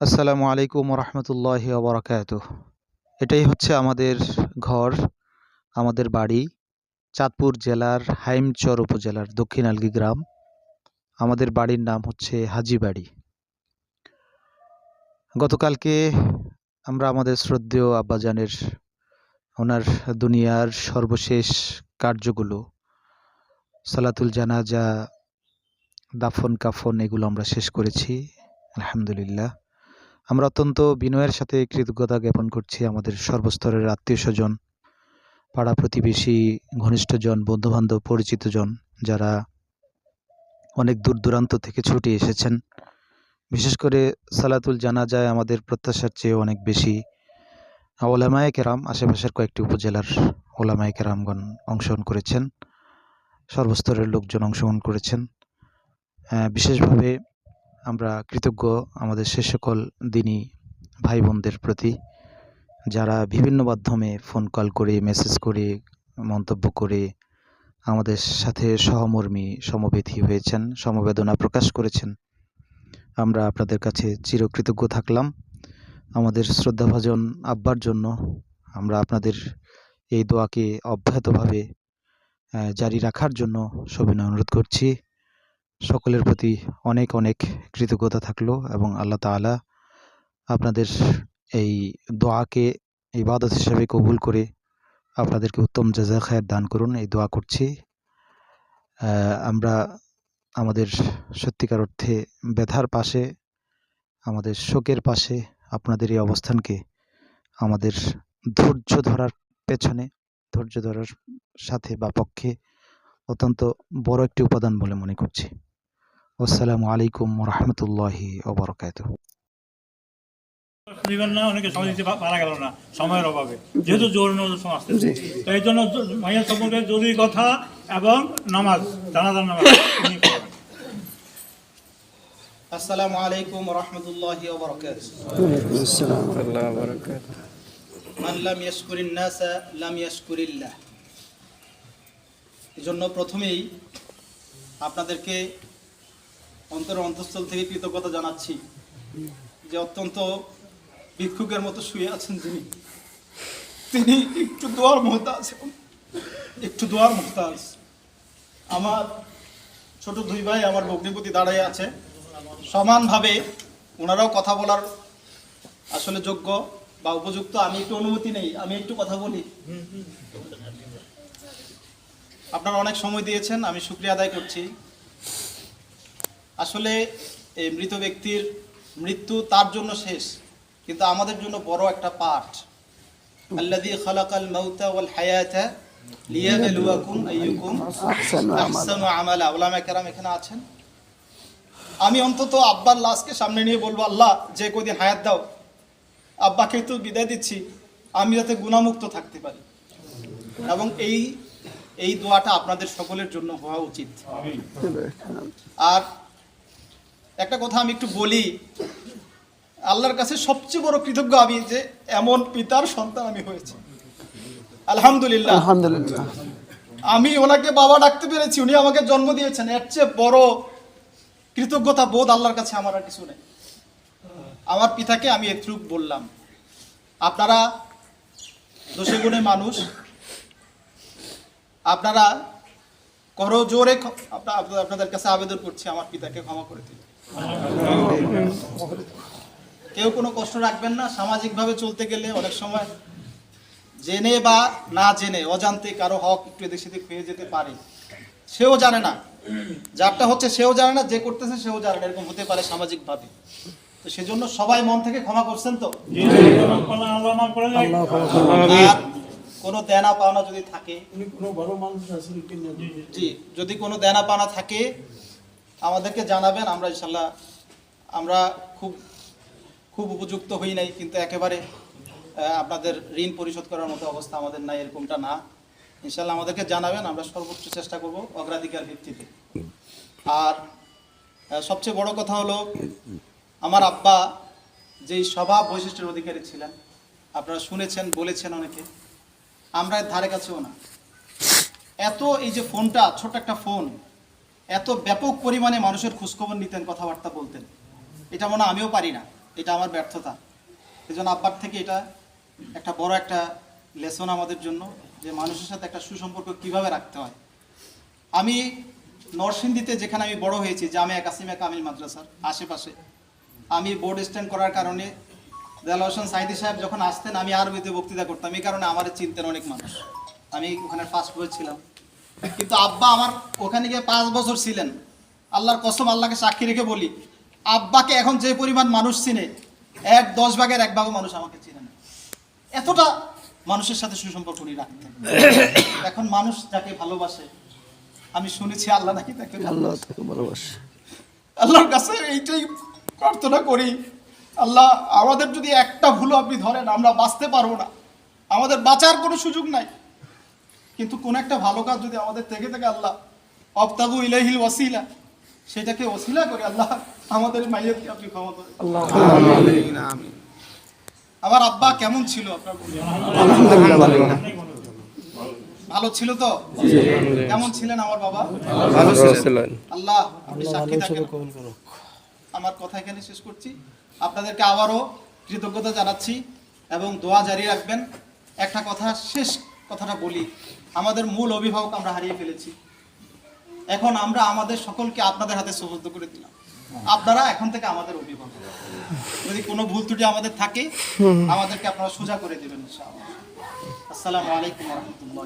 আসসালামু আলাইকুম রহমতুল্লাহি ওবরাকাত এটাই হচ্ছে আমাদের ঘর, আমাদের বাড়ি, চাঁদপুর জেলার হাইমচর উপজেলার দক্ষিণ আলগি গ্রাম। আমাদের বাড়ির নাম হচ্ছে হাজিবাড়ি। গতকালকে আমরা আমাদের শ্রদ্ধেয় আব্বাজানের, ওনার দুনিয়ার সর্বশেষ কার্যগুলো, সালাতুল জানাজা দাফন কাফন এগুলো আমরা শেষ করেছি, আলহামদুলিল্লাহ। আমরা অত্যন্ত বিনয়ের সাথে কৃতজ্ঞতা জ্ঞাপন করছি আমাদের সর্বস্তরের আত্মীয় স্বজন, পাড়া প্রতিবেশী ঘনিষ্ঠজন বন্ধুবান্ধব পরিচিতজন যারা অনেক দূর দূরান্ত থেকে ছুটে এসেছেন। বিশেষ করে সালাতুল জানাজায় আমাদের প্রত্যাশার চেয়ে অনেক বেশি। ওলামায়ে কেরাম, আশেপাশের কয়েকটি উপজেলার ওলামায়ে কেরামগণ অংশগ্রহণ করেছেন। সর্বস্তরের লোকজন অংশগ্রহণ করেছেন। বিশেষভাবে আমরা কৃতজ্ঞ আমাদের সে সকল দিনী ভাই বোনদের প্রতি, যারা বিভিন্ন মাধ্যমে ফোন কল করে মেসেজ করে, মন্তব্য করে আমাদের সাথে সহমর্মী সমবেথী হয়েছেন, সমবেদনা প্রকাশ করেছেন। আমরা আপনাদের কাছে চিরকৃতজ্ঞ থাকলাম। আমাদের শ্রদ্ধাভাজন আব্বার জন্য আমরা আপনাদের এই দোয়াকে অব্যাহতভাবে জারি রাখার জন্য সবিনয় অনুরোধ করছি। সকলের প্রতি অনেক অনেক কৃতজ্ঞতা থাকল এবং আল্লাহ তাআলা আপনাদের এই দোয়াকে ইবাদত হিসাবে কবুল করে আপনাদেরকে উত্তম জাজা খায়ের দান করুন। এই দোয়া করছি। আমরা আমাদের সত্যিকার অর্থে ব্যথার পাশে, আমাদের শোকের পাশে, আপনাদের এই অবস্থানকে আমাদের ধৈর্য ধরার পেছনে, ধৈর্য ধরার সাথে বা পক্ষে অত্যন্ত বড় একটি উপাদান বলে মনে করছি। আসসালামু আলাইকুম রহমতুল্লাহি ওবরকাত না অনেকে সময় দিতে পারা গেল না সময়ের অভাবে। যেহেতু জোর তো এই জন্য মাইয়া সম্পর্কে জরুরি কথা এবং নামাজ জানাজার নামাজ আসসালামু আলাইকুম রহমতুল্লাহি ওবরকাত আসসালামু প্রথমেই আপনাদেরকে অন্তর অন্তঃস্থল থেকে কৃতজ্ঞতা জানাচ্ছি যে অত্যন্ত ভিক্ষুকের মতো শুয়ে আছেন যিনি তিনি একটু দোয়ার মোহতাজ একটু দোয়ার মোহতাজ। আমার ছোট দুই ভাই আমার ভগ্নিপতি দাঁড়িয়ে আছে। সমানভাবে ওনারাও কথা বলার আসলে যোগ্য বা উপযুক্ত। আমি একটু অনুমতি নেই, আমি একটু কথা বলি। আপনারা অনেক সময় দিয়েছেন, আমি শুক্রিয়া আদায় করছি। আসলে এই মৃত ব্যক্তির মৃত্যু তার জন্য শেষ কিন্তু আমাদের জন্য বড় একটা পাঠ। আল্লাযী খালাকাল মাউতা ওয়াল হায়াতা লিয়াবলুয়াকুম আইয়ুকুম আহসানু আমালা। ওলামা কেরাম এখানে আছেন? আমি অন্তত আব্বার লাশকে সামনে নিয়ে বলব আল্লাহ যে কদিন হায়াত দাও আব্বাকে তো বিদায় দিচ্ছি আমি যাতে গুণামুক্ত থাকতে পারি। এবং এই এই দোয়াটা আপনাদের সকলের জন্য হওয়া উচিত। আর একটা কথা আমি একটু বলি। আল্লাহর কাছে সবচেয়ে বড় কৃতজ্ঞ আমি যে এমন পিতার সন্তান আমি হয়েছি। আলহামদুলিল্লাহ। আলহামদুলিল্লাহ। আমি ওনাকে বাবা ডাকতে পেরেছি উনি আমাকে জন্ম দিয়েছেন। এর চেয়ে বড় কৃতজ্ঞতা বোধ আল্লাহর কাছে আমার আর কিছু নেই। আমার পিতাকে আমি এটুক বললাম। আপনারা দোষে গুণে মানুষ। আপনারা করো জোরে আপনাদের কাছে আবেদন করছি আমার পিতাকে ক্ষমা করে দিন। কেউ কোনো কষ্ট রাখবেন না সামাজিকভাবে চলতে গেলে অনেক সময় জেনে বা না জেনে অজান্তে কারও হক একটু এদিক সেদিক হয়ে যেতে পারে। সেও জানে না। যারটা হচ্ছে সেও জানে না যে করতেছে সেও জানে না এরকম হতে পারে সামাজিকভাবে। তো সেজন্য সবাই মন থেকে ক্ষমা করছেন তো? কোনো দেনা পাওনা যদি থাকে জি যদি কোনো দেনা পাওনা থাকে আমাদেরকে জানাবেন, আমরা ইনশাল্লাহ, আমরা খুব খুব উপযুক্ত হই নাই, কিন্তু একেবারে আপনাদের ঋণ পরিশোধ করার মতো অবস্থা আমাদের নাই, এরকমটা না। ইনশাল্লাহ আমাদেরকে জানাবেন, আমরা সর্বোচ্চ চেষ্টা করব অগ্রাধিকার ভিত্তিতে। আর সবচেয়ে বড় কথা হলো, আমার আব্বা যেই স্বভাব বৈশিষ্ট্যের অধিকারী ছিলেন, আপনারা শুনেছেন, বলেছেন অনেকে, আমরা ধারে কাছেও না। এত এই যে ফোনটা ছোট একটা ফোন এত ব্যাপক পরিমাণে মানুষের খোঁজখবর নিতেন, কথাবার্তা বলতেন। এটা মনে আমিও পারি না। এটা আমার ব্যর্থতা। এই জন্য আব্বার থেকে এটা একটা বড় একটা লেসন আমাদের জন্য, যে মানুষের সাথে একটা সুসম্পর্ক কীভাবে রাখতে হয়। আমি নরসিংদীতে যেখানে আমি বড় হয়েছি, জামিয়া কাসিমা কামিল মাদ্রাসার আশেপাশে, আমি বোর্ড স্ট্যান্ড করার কারণে দেয়াল হোসেন সাইদি সাহেব যখন আসতেন, আমি আরবিতে বক্তৃতা করতাম। এই কারণে আমার চিনতেন অনেক মানুষ। আমি ওখানে ফার্স্ট বই ছিলাম। কিন্তু আব্বা আমার ওখানে গিয়ে পাঁচ বছর ছিলেন। আল্লাহর কসম আল্লাহকে সাক্ষী রেখে বলি আব্বাকে এখন যে পরিমাণ মানুষ চিনে এক দশ ভাগের এক ভাগও মানুষ আমাকে চিনে না। এতটা মানুষের সাথে সুসম্পর্ক উনি রাখতেন। এখন মানুষ যাকে ভালোবাসে আমি শুনেছি আল্লাহ নাকি তাকে আল্লাহ ভালোবাসে। তাকে ভালোবাসে। আল্লাহর কাছে এইটাই প্রার্থনা করি আল্লাহ আমাদের যদি একটা ভুলও আপনি ধরেন আমরা বাঁচতে পারব না। আমাদের বাঁচার কোনো সুযোগ নাই। কিন্তু কোন একটা ভালো কাজ যদি আমাদের থেকে থাকে আল্লাহ অবতাবু ইলাহিল ওয়াসিলা সেটাকে ওসিলা করে আল্লাহ আমাদের মাইয়াতকে আপনি ক্ষমা আল্লাহ আমার আব্বা কেমন ছিল আপনার ভালো ভালো ছিল তো? কেমন ছিলেন আমার বাবা? ভালো ছিলেন। আল্লাহ আপনি সাক্ষী থাকেন। আমার কথা এখানে শেষ করছি। আপনাদেরকে আবারও কৃতজ্ঞতা জানাচ্ছি এবং দোয়া জারি রাখবেন। একটা কথা শেষ কথাটা বলি, আমাদের মূল অভিভাবক আমরা হারিয়ে ফেলেছি। এখন আমরা আমাদের সকলকে আপনাদের হাতে সুবদ্ধ করে দিলাম। আপনারা এখন থেকে আমাদের অভিভাবক। যদি কোনো ভুল ত্রুটি আমাদের থাকে, আমাদেরকে আপনারা সোজা করে দেবেন আসসালামু আলাইকুম রহমতুল্লাহ